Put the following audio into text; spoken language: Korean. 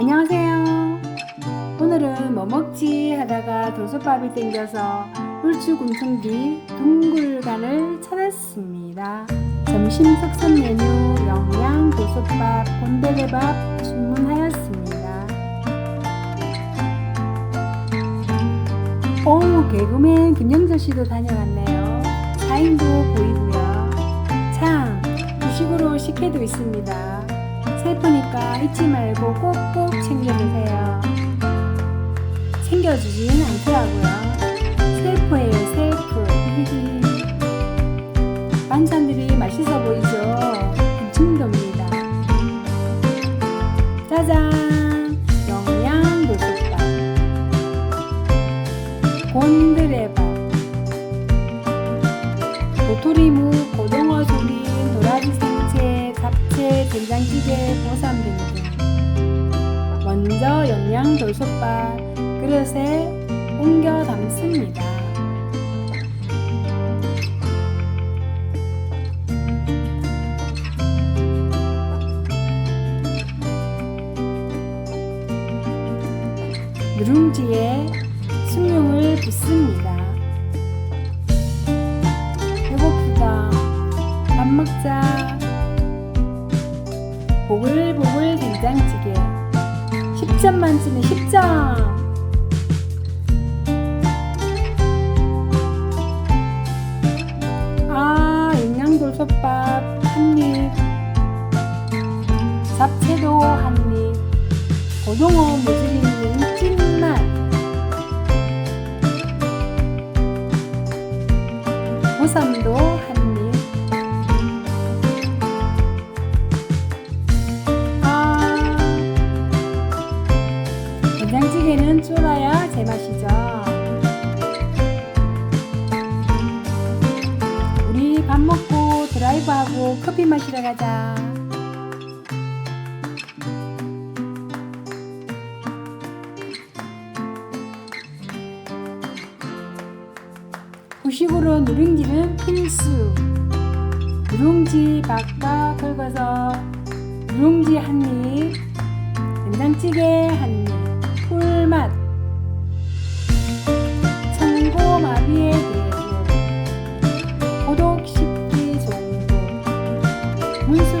안녕하세요. 오늘은 뭐 먹지 하다가 돌솥밥이 땡겨서 울주군청 뒤 둥글간을 찾았습니다. 점심 석선 메뉴 영양 돌솥밥 곤데레밥 주문하였습니다. 오 개그맨 김영철 씨도 다녀갔네요. 사인도 보이고요. 참 주식으로 식혜도 있습니다. 슬프니까 잊지 말고 꼭꼭 챙겨주세요. 챙겨주진 않더라고요. 셀프예요, 셀프. 반찬들이 맛있어 보이죠? 김치도입니다. 짜잔! 영양 돌솥밥. 곤드레밥. 도토리묵, 고등 된장찌개, 보쌈 등등. 먼저 영양 돌솥밥 그릇에 옮겨 담습니다. 누룽지에 숭늉을 붓습니다. 배고프다. 밥 먹자. 보글보글 된장찌개. 10점 만점에 10점. 아, 영양돌솥밥 한 입. 잡채도 한 입. 고등어 무슬림님 된장찌개는 쫄아야 제맛이죠. 우리 밥 먹고 드라이브하고 커피 마시러 가자. 후식으로 누룽지는 필수. 누룽지 밥과 긁어서 누룽지 한 입, 된장찌개 한 꿀맛. 참고마비에 대해 고독 쉽게 좋은데 문수